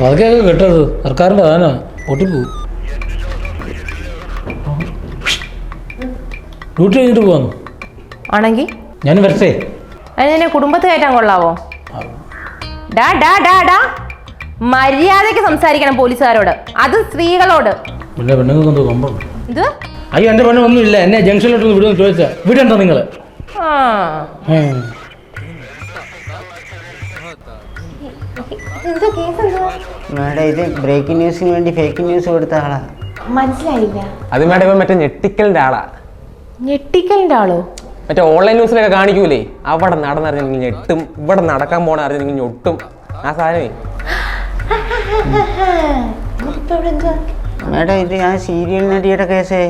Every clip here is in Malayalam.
അപ്പോൾ അതൊക്കെ കേട്ടത് സർക്കാരിന്റെ അതാനാ പൊട്ടിപ്പോവും ഡ്യൂട്ടി കഴിഞ്ഞിട്ട് പോവാന്ന്. ആണെങ്കിൽ ഞാൻ വരട്ടെ. അതിനെ കുടുംബത്ത് കയറ്റാൻ കൊള്ളാവോ? ഡാ ഡാ ഡാ ഡാ. മര്യാദയ്ക്ക് സംസാരിക്കണം പോലീസുകാരോട്. അത് സ്ത്രീകളോട്. പിന്നെ പെണ്ണുങ്ങൾക്ക് എന്തോ കൊമ്പം. ഇത്? അയ്യോ എന്റെ എന്നെ ജംഗ്ഷനിലോട്ടൊന്ന് വിടുമെന്ന് ചോദിച്ചാ വിടണ്ട നിങ്ങൾ ആ. മാഡം ഇത് ബ്രേക്കിംഗ് ന്യൂസിന് വേണ്ടി ഫേക്ക് ന്യൂസ് കൊടുത്ത ആളാ. മനസ്സിലായില്ല. അത് മേഡം ഇപ്പൊ മറ്റേ ഞെട്ടിക്കലിന്റെ ആളാ. ഞെട്ടിക്കലിന്റെ ആളോ? മറ്റേ ഓൺലൈൻ ന്യൂസിലൊക്കെ കാണിക്കൂലേ? അവിടെ നടന്നറിഞ്ഞെങ്കിൽ ഞെട്ടും ഇവിടെ നടക്കാൻ പോണ അറിഞ്ഞെങ്കിൽ ഞൊട്ടും. ആ സാധനമേ. മാഡം ഇത് ആ സീരിയൽ നടിയുടെ കേസേ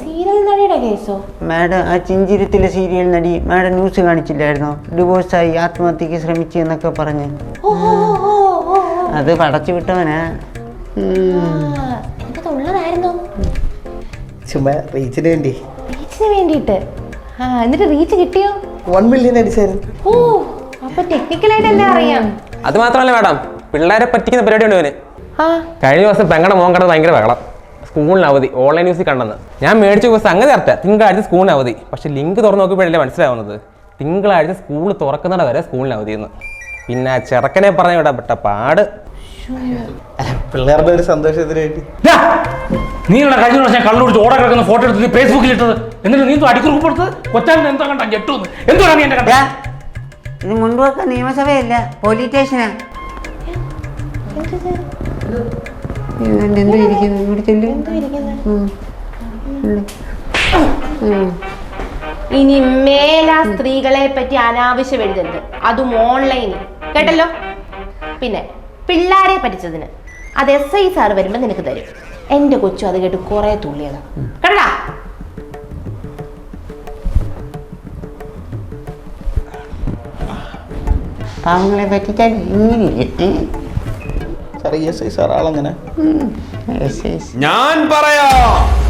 സീരിയൽ നടിയുടെ കേസോ? മാഡം ആ ചിഞ്ചിരത്തിലെ സീരിയൽ നടി മാഡം ന്യൂസ് കാണിച്ചില്ലായിരുന്നോ? ഡിവോഴ്സായി ആത്മഹത്യക്ക് ശ്രമിച്ചു എന്നൊക്കെ പറഞ്ഞു. അത് പടച്ചു വിട്ടവനാ. ആ, എനിക്കത് ഉള്ളതായിരുന്നു? ചുമ്മാ റീച്ചിന് വേണ്ടി. റീച്ചിന് വേണ്ടിയിട്ട്. ആ എന്നിട്ട് റീച്ച് കിട്ടിയോ? One million അടിച്ചായിരുന്നു. ഓ അപ്പൊ ടെക്നിക്കലായിട്ട് എല്ലാം അറിയാം. അത് മാത്രമല്ല മേഡം. പിള്ളേരെ പറ്റിക്കുന്ന പരിപാടി ഉണ്ട് ആ. കഴിഞ്ഞ ദിവസം പെങ്ങളുടെ മോൻ കണ്ടത് ഭയങ്കര ബഹളം. സ്കൂളിന് അവധി ഓൺലൈൻ ന്യൂസിൽ കണ്ടെന്ന്. ഞാൻ മേടിച്ച ദിവസം അങ്ങനെ കറക്റ്റാ തിങ്കളാഴ്ച സ്കൂളിന് അവധി പക്ഷെ ലിങ്ക് തുറന്ന് നോക്കിയപ്പോഴല്ലേ മനസ്സിലാവുന്നത്. തിങ്കളാഴ്ച സ്കൂൾ തുറക്കുന്നിട വരെ സ്കൂളിന് അവധിയെന്ന് പിന്നെ ചെറുക്കനെ പറഞ്ഞ വിടപ്പെട്ട പാട്. പിള്ളേരുടെ ഒരു സന്തോഷത്തിന് വേണ്ടി ഡാ, നീ ഇവിടെ കഴിഞ്ഞ പ്രാവശ്യം കള്ളുപിടിച്ച് കിടക്കുന്ന ഫോട്ടോ എടുത്തിട്ട് ഫേസ്ബുക്കിൽ ഇട്ടത്? എന്നിട്ട് നീ അടിക്കുറിപ്പ് എടുത്ത് കൊച്ചാൻ എന്താ കണ്ടാ ഞെട്ടു എന്തുവാണ് നീ എന്റെ കണ്ട ഇത് മുൻപോക്ക നിയമസഭയല്ല പോലീസ് സ്റ്റേഷനാ എന്തോ ഇരിക്കുന്നു? ഇവിടെ ചെല്ലു. ഇനി മേല സ്ത്രീകളെ പറ്റി അനാവശ്യം എഴുതരുത്. അതും ഓൺലൈനിൽ കേട്ടല്ലോ? പിന്നെ പിള്ളാരെ പഠിച്ചതിന്. അത് എസ് ഐ സാർ വരുമ്പോൾ നിനക്ക് തരും. എന്റെ കൊച്ചു അത് കേട്ട് കുറെ തുള്ളിയതാ. കേട്ടാ പാവങ്ങളെ പറ്റിച്ചാൽ എസ് ഐ സാർ ആളങ്ങനെ? Yes, yes. ഞാൻ പറയാം.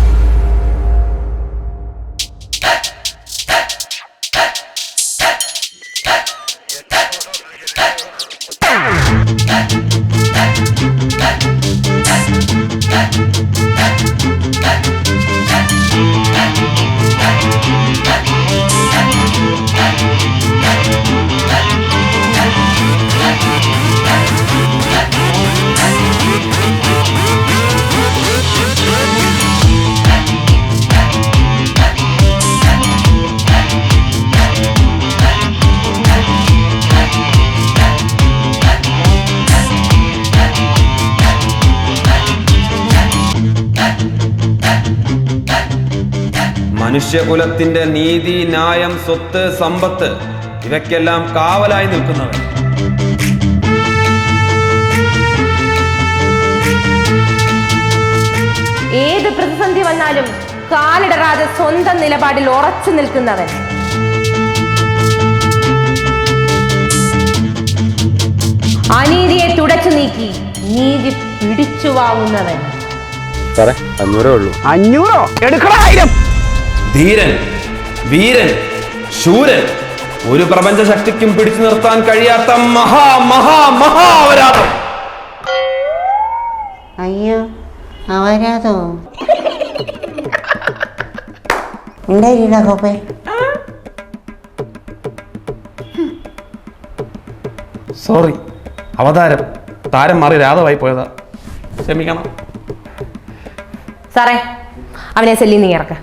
മനുഷ്യകുലത്തിന്റെ നീതി ന്യായം സ്വത്ത് സമ്പത്ത് ഇവയ്ക്കെല്ലാം കാവലായി നിൽക്കുന്നവൻ. ഏത് പ്രതിസന്ധി വന്നാലും കാലിടറാതെ സ്വന്തം നിലപാടിൽ ഉറച്ചു നിൽക്കുന്നവൻ. അനീതിയെ തുടച്ചു നീക്കി നീതി പിടിച്ചു വാങ്ങുന്നവൻ അഞ്ഞൂറോ എടുക്കണം ആയിരം ധീരൻ വീരൻ ശൂരൻ. ഒരു പ്രപഞ്ച ശക്തിക്കും പിടിച്ചു നിർത്താൻ കഴിയാത്ത മഹാ മഹാ മഹാവരാധം അയ്യോ അവരാതോ ഉണ്ടായില്ല കോപ്പേ സോറി അവതാരം താരം മാറി രാധവായി പോയതാ. ക്ഷമിക്കണം. സാറേ അവനെ സെല്ലി നീ ഇറക്ക.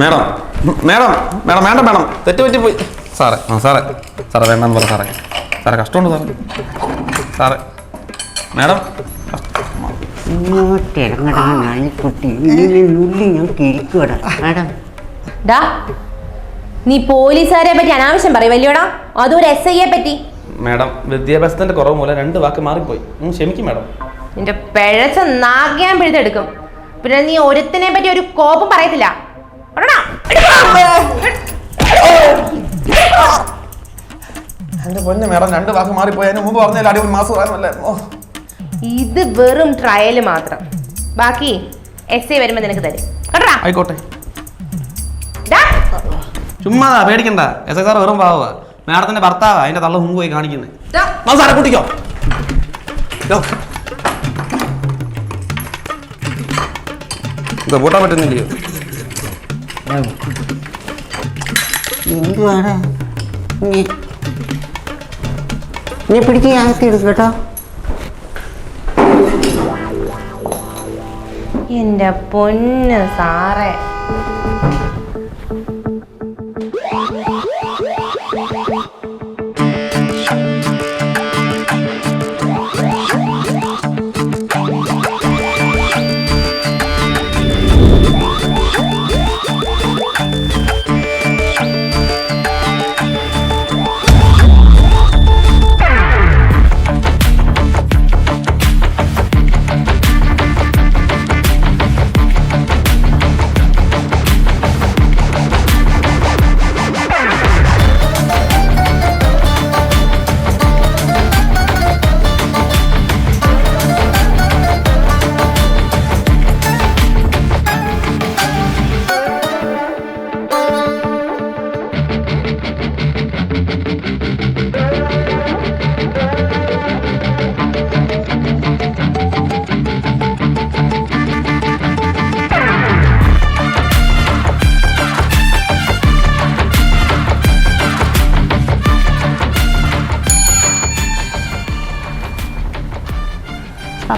മേഡം മേഡം മേഡം വേണ്ട മേഡം. തെറ്റ് പോയി സാറേ ആ സാറേ. സാറേ വേണ്ടെന്ന് പറ സാറേ. സാറേ കഷ്ടമുണ്ട് സാറേ. സാറേ. മേഡം. ഇങ്ങോട്ട് ഇറങ്ങടാ നായിക്കുട്ടി ഇതിനെ നുള്ളി ഞാൻ കിരിക്കുവടാ മാഡം ഡാ നീ പോലീസുകാരെ പറ്റി അനാവശ്യം പറയും വലിയോടാ. അതൊരു ഒരു എസ് ഐയെ പറ്റി. മേഡം വിദ്യാഭ്യാസത്തിന്റെ കുറവ് മൂലം രണ്ട് വാക്ക് മാറിപ്പോയി. ഉം, ക്ഷമിക്കും മേഡം. നിന്റെ പിഴച്ച നാഗ്യാൻ പിഴുതെടുക്കും. പിന്നെ നീ ഒരുത്തിനെ പറ്റി ഒരു കോപം പറയത്തില്ല. എന്റെ പൊന്നെ മേഡം രണ്ട് വാക്ക് മാറിപ്പോയി. അതിന് മുമ്പ് പറഞ്ഞാൽ അടിപൊളി മാസം പറയാനല്ലേ ഓ. ഇത് വെറും ട്രയൽ മാത്രം. ബാക്കി എസ് ഐ വരുമ്പോ നിനക്ക് തരും. കേട്ടാ ആയിക്കോട്ടെ. ചുമ്മാതാ പേടിക്കണ്ട. എസ് ഐ സാർ വെറും പാവുക മാഡത്തിന്റെ ഭർത്താവ്. അതിന്റെ തള്ള മുമ്പ് പോയി കാണിക്കുന്നത് സാറെ കുട്ടിക്കോ? ഇത് പൂട്ടാൻ പറ്റുന്നില്ലയോ? എന്തുവാടാ നീ നീ പിടിച്ച് അകത്തിടും കേട്ടോ. എന്റെ പൊന്ന് സാറേ.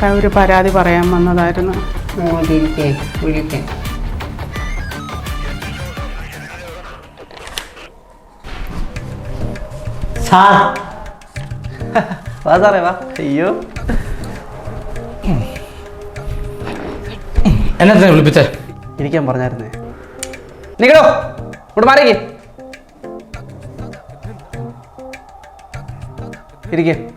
സാറേ ഒരു പരാതി പറയാൻ വന്നതായിരുന്നു. അങ്ങോട്ടിരിക്കേ വിളിക്കാം സാർ. വാ സാറേ വാ. അയ്യോ. എന്നെ വിളിപ്പിച്ചേ. ഇരിക്കാൻ പറഞ്ഞായിരുന്നേ. നിക്കടോ. ഇവിടെ മാറിക്കേ ഇരിക്കേ.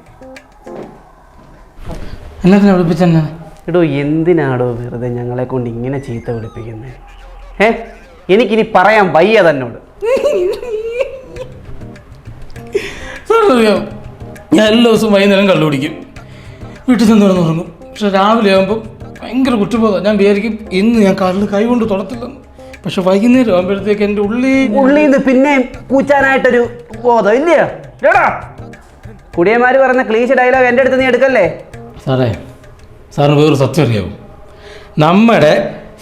എന്നെ വിളിപ്പിച്ചെന്നെ? എടോ എന്തിനാടോ വെറുതെ ഞങ്ങളെ കൊണ്ട് ഇങ്ങനെ ചീത്ത വിളിപ്പിക്കുന്നത് ഏ എനിക്കിനി പറയാൻ വയ്യ തന്നോട്. സാറിനറിയാം ഞാൻ എല്ലാ ദിവസവും വൈകുന്നേരം കള്ളു കുടിക്കും. വീട്ടിൽ ചെന്ന് കിടന്ന് ഉറങ്ങും. പക്ഷെ രാവിലെ ആകുമ്പോൾ ഭയങ്കര കുറ്റബോധം. ഞാൻ വിചാരിക്കും ഇന്ന് ഞാൻ കള്ള് കൈ കൊണ്ട് തുടത്തില്ലെന്ന്. പക്ഷെ വൈകുന്നേരം ആകുമ്പോഴത്തേക്ക് എന്റെ ഉള്ളി ഉള്ളിൽ നിന്ന് പിന്നെയും കൂച്ചാനായിട്ടൊരു ബോധം ഇല്ലയോ? കുടിയന്മാർ പറയുന്ന ക്ലീശ ഡയലോഗ് എന്റെ അടുത്ത് നീ എടുക്കല്ലേ? സാറേ സാറിന് വേറൊരു സത്യം അറിയാവും? നമ്മുടെ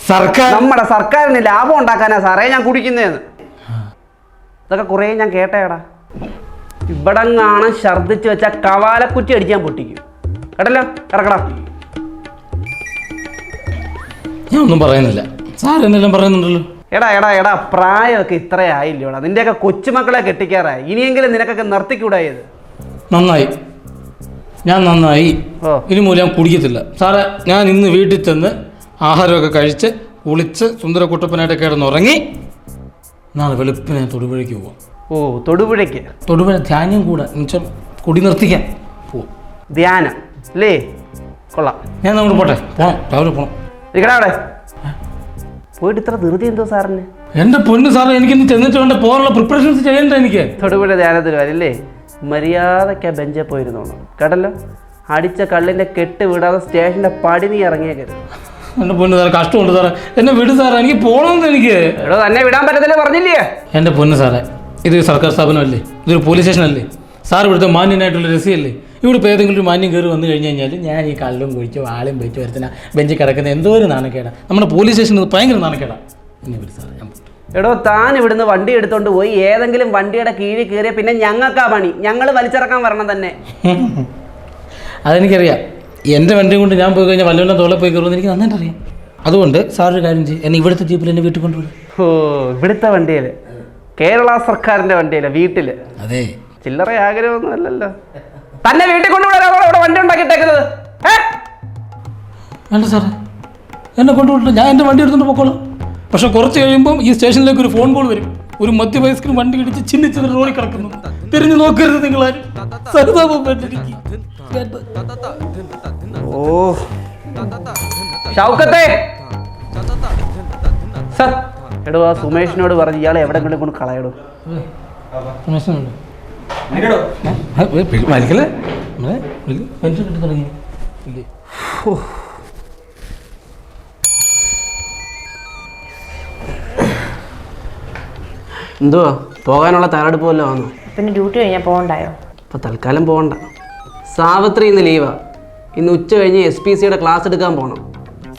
സർക്കാർ നമ്മുടെ സർക്കാരിന് ലാഭം ഉണ്ടാക്കാനാ സാറേ ഞാൻ കുടിക്കുന്നതെന്ന് ഇതൊക്കെ കുറേ ഞാൻ കേട്ടേടാ. ഇവിടങ്ങാണ് ഛർദ്ദിച്ച് വെച്ച കവാലക്കുറ്റി അടിക്കാൻ പൊട്ടിക്കും. കേട്ടല്ലോ? കിടക്കടാ ഞാൻ ഒന്നും പറയുന്നില്ല. സാർ എന്നെല്ലാം പറയുന്നുണ്ടല്ലോ. എടാ എടാ എടാ പ്രായമൊക്കെ ഇത്രയായില്ലോടാ നിന്റെയൊക്കെ കൊച്ചുമക്കളെ കെട്ടിക്കാറായി. ഇനിയെങ്കിലും നിനക്കൊക്കെ നിർത്തിക്കൂടായത് നന്നായി. ഞാൻ നന്നായി. ഇനി മൂലം കുടിക്കത്തില്ല. സാറേ ഞാൻ ഇന്ന് വീട്ടിൽ ചെന്ന് ആഹാരമൊക്കെ കഴിച്ച് കുളിച്ച് സുന്ദരക്കുട്ടപ്പനായിട്ട് കിടന്നുറങ്ങി നാളെ വെളുപ്പിനെ ഞാൻ തൊടുപുഴയ്ക്ക് പോവാം. ഓ തൊടുപുഴയ്ക്ക്? തൊടുപുഴ ധ്യാനം കൂടെ എന്നുവെച്ചാൽ കുടി നിർത്തിക്കാൻ പോവാം. ധ്യാനം അല്ലേ? കൊള്ളാം. ഞാൻ അങ്ങോട്ട് പോട്ടെ. പോണം രാവിലെ പോണം. ഇരിക്കടാ അവിടെ. പോയിട്ട് ഇത്ര ധൃതി എന്തോ സാറിന്? എന്റെ പൊന്ന് സാറേ എനിക്കിന്ന് ചെന്നിട്ട് വേണ്ട പോകാനുള്ള പ്രിപ്പറേഷൻസ് ചെയ്യണ്ട എനിക്ക്. തൊടുപുഴ ധ്യാനത്തിന് വരില്ലേ മര്യാദയ്ക്ക് ആ ബെഞ്ചിൽ പോയിരുന്നോണം കേട്ടല്ലോ അടിച്ച കള്ളിന്റെ കെട്ട് വിടാതെ സ്റ്റേഷന്റെ പടി നീ ഇറങ്ങിയേക്കരുത്. എന്റെ പൊന്ന് സാറേ കഷ്ടമുണ്ട് സാറേ. എന്നെ വിട് സാറേ എനിക്ക് പോകണമെന്ന് എനിക്ക്. എടോ തന്നെ വിടാൻ പറ്റത്തില്ല പറഞ്ഞില്ലേ? എന്റെ പൊന്ന് സാറേ ഇത് സർക്കാർ സ്ഥാപനമല്ലേ? ഇതൊരു പോലീസ് സ്റ്റേഷനല്ലേ? സാർ ഇവിടുത്തെ മാന്യനായിട്ടുള്ള രസിയല്ലേ ഇവിടെ ഇപ്പോൾ ഏതെങ്കിലും ഒരു മാന്യം കയറി വന്നു കഴിഞ്ഞു കഴിഞ്ഞാൽ ഞാൻ ഈ കള്ളും കുഴിച്ച് വാളും വെച്ച് വരുത്തുന്ന ബെഞ്ചിൽ കിടക്കുന്ന എന്തോ ഒരു നാണക്കേടാ. നമ്മുടെ പോലീസ് സ്റ്റേഷനിൽ ഭയങ്കര നാണക്കേടാ. ഇനി വിട് സാറേ ഞാൻ. എടോ താൻ ഇവിടുന്ന് വണ്ടി എടുത്തോണ്ട് പോയി ഏതെങ്കിലും വണ്ടിയുടെ കീഴിൽ കയറിയ പിന്നെ ഞങ്ങൾക്കാ പണി. ഞങ്ങൾ വലിച്ചിറക്കാൻ വരണം തന്നെ. അതെനിക്കറിയാം. എന്റെ വണ്ടി കൊണ്ട് ഞാൻ പോയി കഴിഞ്ഞാൽ വല്ലവന്റെ തോളെ പോയി കയറുമെന്ന് എനിക്ക് നന്നായിട്ട് അറിയാം. അതുകൊണ്ട് സാർ ഒരു കാര്യം ചെയ്യും. എന്നെ ഇവിടുത്തെ ജീപ്പിൽ എന്നെ വീട്ടിൽ കൊണ്ടുവിടും ഓ ഇവിടുത്തെ വണ്ടിയിൽ. കേരള സർക്കാരിന്റെ വണ്ടിയിൽ വീട്ടിൽ. അതെ. ചില്ലറ ആഗ്രഹമൊന്നും അല്ലല്ലോ. തന്നെ വീട്ടിൽ കൊണ്ടുപോകാനാണോ ഇവിടെ വണ്ടി ഉണ്ടാക്കിയിട്ടേക്കുന്നത് ഏ? വേണ്ട സാറേ. എന്നെ കൊണ്ടുവിട്ടില്ല ഞാൻ എന്റെ വണ്ടി എടുത്തുകൊണ്ട് പോക്കോളാം. പക്ഷെ കുറച്ച് കഴിയുമ്പോൾ ഈ സ്റ്റേഷനിലേക്ക് ഒരു ഫോൺ കോൾ വരും. ഒരു മധ്യവയസ്കൻ വണ്ടി ഇടിച്ച് ചിന്നിച്ചത് റോഡിൽ കിടക്കുന്നു. തിരിഞ്ഞു നോക്കരുത് നിങ്ങൾ സരിതാപം. ഓ. ഷൗക്കത്തെ. സർ എടോ ആ സുമേഷിനോട് പറഞ്ഞ് ഇയാളെ എവിടെങ്കിലും കൊണ്ട് കളയടോ ഓ കിട്ടി തുടങ്ങി. ഇല്ലേ? എന്തുവാ? പോകാനുള്ള തയ്യാറെടുപ്പ് വല്ലതും ആണോ പിന്നെ ഡ്യൂട്ടി കഴിഞ്ഞാൽ പോകണ്ടായോ അപ്പൊ തൽക്കാലം പോകണ്ട സാവിത്രി ഇന്ന് ലീവാ ഇന്ന് ഉച്ച കഴിഞ്ഞ് എസ് പി സിയുടെ ക്ലാസ് എടുക്കാൻ പോകണം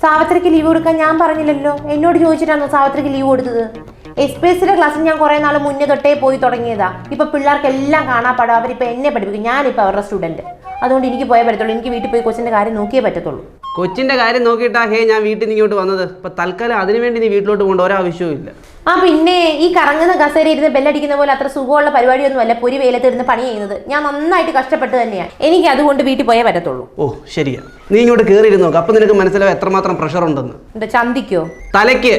സാവത്രിക്ക് ലീവ് കൊടുക്കാൻ ഞാൻ പറഞ്ഞില്ലല്ലോ. എന്നോട് ചോദിച്ചിട്ടാണോ സാവത്രിക്ക് ലീവ് കൊടുത്തത്? എസ് പി എസിന്റെ ക്ലാസ്സിൽ ഞാൻ കുറെ നാൾ മുന്നേ തൊട്ടേ പോയി തുടങ്ങിയതാ. ഇപ്പൊ പിള്ളേർക്ക് എല്ലാം കാണാപ്പാടോ അവരിപ്പോ എന്നെ പഠിപ്പിക്കും. ഞാനിപ്പോ അവരുടെ സ്റ്റുഡന്റ് അതുകൊണ്ട് എനിക്ക് പോയേ പറ്റത്തുള്ളൂ. എനിക്ക് വീട്ടിൽ പോയി കൊച്ചിന്റെ കാര്യം നോക്കിയേ പറ്റത്തുള്ളൂ. കൊച്ചിന്റെ കാര്യം നോക്കിയിട്ടാ ഹേ ഞാൻ വീട്ടിൽ നിന്ന് ഇങ്ങോട്ട് വന്നത്. ഇപ്പൊ തൽക്കാലം അതിനു വേണ്ടി നീ വീട്ടിലോട്ട് പോകേണ്ട. ഒരാവശ്യവും ഇല്ല ആ പിന്നെ ഈ കറങ്ങുന്ന കസേര ഇരുന്ന് ബെല്ലടിക്കുന്ന പോലെ അത്ര സുഖമുള്ള പരിപാടിയൊന്നുമല്ല പൊരി വെയിലത്ത് ഇരുന്ന് പണി ചെയ്യുന്നത്. ഞാൻ നന്നായിട്ട് കഷ്ടപ്പെട്ട് തന്നെയാണ് എനിക്ക് അതുകൊണ്ട് വീട്ടിൽ പോയേ പറ്റത്തുള്ളൂ. ഓ ശരിയാ. നീ ഇങ്ങോട്ട് കയറി ഇരുന്ന് നോക്ക്. അപ്പൊ നിനക്ക് മനസ്സിലാവും എത്രമാത്രം പ്രഷർ ഉണ്ടെന്ന്. എന്താ ചന്തിക്കോ? തലയ്ക്ക്.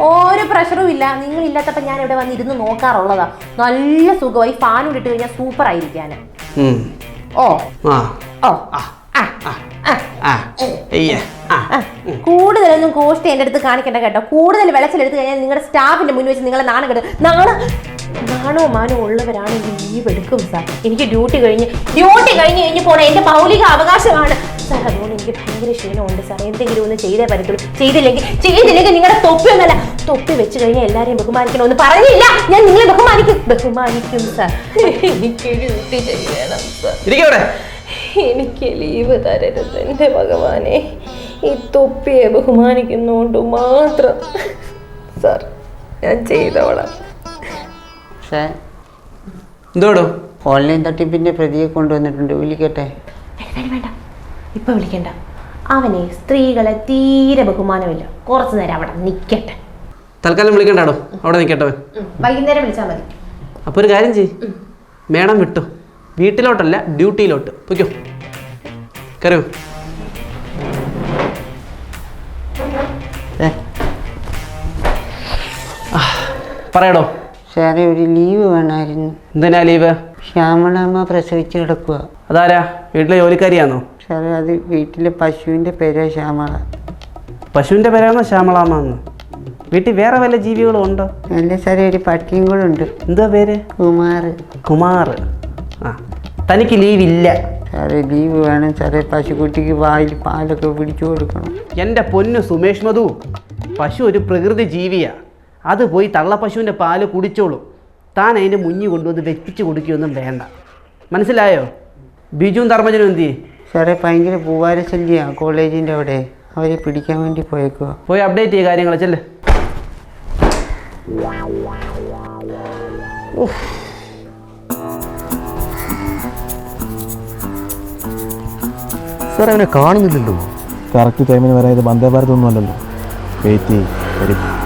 ഒരു പ്രഷറും ഇല്ല. നിങ്ങൾ ഇല്ലാത്തപ്പോൾ ഞാൻ ഇവിടെ വന്ന് ഇരുന്ന് നോക്കാറുള്ളതാ. നല്ല സുഖമായി. ഫാൻ ഇട്ട് കഴിഞ്ഞാൽ സൂപ്പർ ആയിരിക്കാൻ ഓ. ആ. ഓ. ആ, കൂടുതലൊന്നും കോസ്റ്റ് എന്റെ അടുത്ത് കാണിക്കണ്ട കേട്ടോ കൂടുതൽ വിളച്ചിലെടുത്ത് കഴിഞ്ഞാൽ നിങ്ങളുടെ സ്റ്റാഫിന്റെ മുന്നിൽ വെച്ച് നിങ്ങളെ നാണം കെടും നാണ് നാണോ മാനോ ഉള്ളവരാണ് ലീവ് എടുക്കും സാർ എനിക്ക് ഡ്യൂട്ടി കഴിഞ്ഞ് ഡ്യൂട്ടി കഴിഞ്ഞ് കഴിഞ്ഞ് പോണ എന്റെ മൗലിക അവകാശമാണ് സാർ അതുകൊണ്ട് എനിക്ക് ഭയങ്കര ക്ഷീണമുണ്ട് സാർ എന്തെങ്കിലും ഒന്ന് ചെയ്തേ പറ്റത്തുള്ളൂ ചെയ്തില്ലെങ്കിൽ ചെയ്തില്ലെങ്കിൽ നിങ്ങളുടെ തൊപ്പി ഒന്നല്ല തൊപ്പി വെച്ച് കഴിഞ്ഞാൽ എല്ലാരെയും ബഹുമാനിക്കണം ഒന്ന് പറഞ്ഞില്ല ഞാൻ നിങ്ങളെ ബഹുമാനിക്കും ബഹുമാനിക്കും സാർ എനിക്ക് ഡ്യൂട്ടി ചെയ്യണം സാർ എനിക്ക് ലീവ് തരരുത് എന്റെ ഭഗവാനെ. ഈ തൊപ്പിയെ ബഹുമാനിക്കുന്നതുകൊണ്ട് മാത്രം. സാർ ഞാൻ ചെയ്തോളാം സാർ എന്തോടോ? ഓൺലൈൻ തട്ടിപ്പിന്റെ പ്രതിയെ കൊണ്ടുവന്നിട്ടുണ്ട്. വിളിക്കട്ടെ? വേണ്ട വേണ്ട ഇപ്പൊ വിളിക്കണ്ട. അവനെ സ്ത്രീകളെ തീരെ ബഹുമാനമില്ല. കുറച്ചു നേരം അവിടെ നിൽക്കട്ടെ തൽക്കാലം വിളിക്കണ്ടാടോ? അവിടെ നിൽക്കട്ടെ വൈകുന്നേരം വിളിച്ചാൽ മതി. അപ്പോൾ ഒരു കാര്യം ചെയ്യ്. മേഡം വിട്ടു. വീട്ടിലോട്ടല്ല ഡ്യൂട്ടിയിലോട്ട്. പൊയ്ക്കോ. സാർ പറയടോ. സാറേ ഒരു ലീവ് വേണമായിരുന്നു. എന്തിനാ ലീവ്? ശ്യാമളമ്മ പ്രസവിച്ച് കിടക്കുക അതാരാ? വീട്ടിലെ ജോലിക്കാരിയാണോ സാറേ അത് വീട്ടിലെ പശുവിന്റെ പേരാ ശ്യാമള. പശുവിന്റെ പേരാണോ ശ്യാമളാമെന്ന് വീട്ടിൽ വേറെ വല്ല ജീവികളും ഉണ്ടോ? അല്ല സാറേ ഒരു പട്ടിയും കൂടെ ഉണ്ട്. എന്താ പേര്? കുമാർ കുമാർ ആ തനിക്ക് ലീവ് ഇല്ല സാറേ ലീവ് വേണം. സാറേ പശുക്കുട്ടിക്ക് വായിൽ പാലൊക്കെ പിടിച്ചു കൊടുക്കണം. എന്റെ പൊന്നു സുമേഷ് മധു പശു ഒരു പ്രകൃതി ജീവിയാ. അത് പോയി തള്ളപ്പശുവിന്റെ പാൽ കുടിച്ചോളും. താൻ അതിന്റെ മുഞ്ഞി കൊണ്ടുവന്ന് വെപ്പിച്ച് കൊടുക്കുകയൊന്നും വേണ്ട. മനസ്സിലായോ? ബിജുവും ധർമ്മജനും എന്ത് സാറേ ഭയങ്കര പൂവാരശല്യമാണ് കോളേജിന്റെ അവിടെ. അവരെ പിടിക്കാൻ വേണ്ടി പോയേക്കുക പോയി അപ്ഡേറ്റ് ചെയ്യുക കാര്യങ്ങൾ ചെല്ല് അവനെ കാണുന്നില്ലല്ലോ. കറക്റ്റ് ടൈമിന് വരാൻ ഇത് വന്ദേ ഭാരത് അല്ലല്ലോ. വെയിറ്റ് ചെയ്യും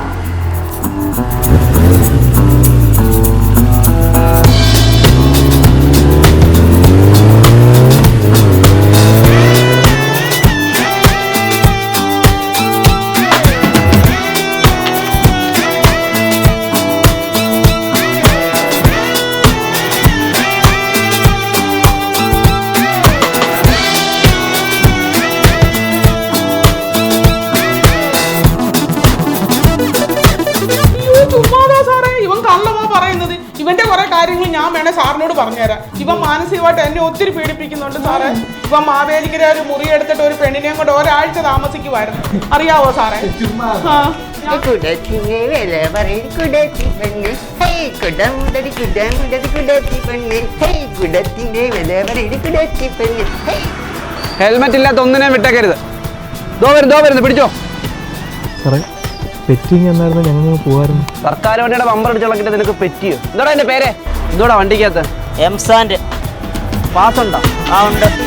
പറഞ്ഞുതരാം. ഇവ മാനസികമായിട്ട് എന്നെ ഒത്തിരി പീഡിപ്പിക്കുന്നുണ്ട് സാറേ. ഇവൻ മാവേലിക്കര ഒരു മുറി എടുത്തിട്ട് ഒരു പെണ്ണിനെയും കൊണ്ട് ഒരാഴ്ച താമസിക്കുമായിരുന്നു അറിയാവോ സാറേ? ആ. വില പറയും പെണ്ണ് പെണ്ണ് കുടത്തിന്റെ വില പറയും പെണ്ണ് ഹേയ് ഹെൽമെറ്റ് ഇല്ലാത്ത ഒന്നിനെ വിട്ടേക്കരുത്. ദോ വരുന്നു ദോ വരുന്നു പിടിച്ചോ. സാറേ പെറ്റിങ് എന്നായിരുന്നു ഞങ്ങൾ പോകാറുണ്ട് സർക്കാർ വണ്ടിയുടെ ബമ്പർ അടിച്ചുളക്കിട്ട് നിനക്ക് പെറ്റിയോ എന്തോടാ എന്റെ പേരെ? എന്തോടാ വണ്ടിക്കകത്ത്. എംസാൻഡ്. പാസ് ഉണ്ടോ ആ ഉണ്ട്.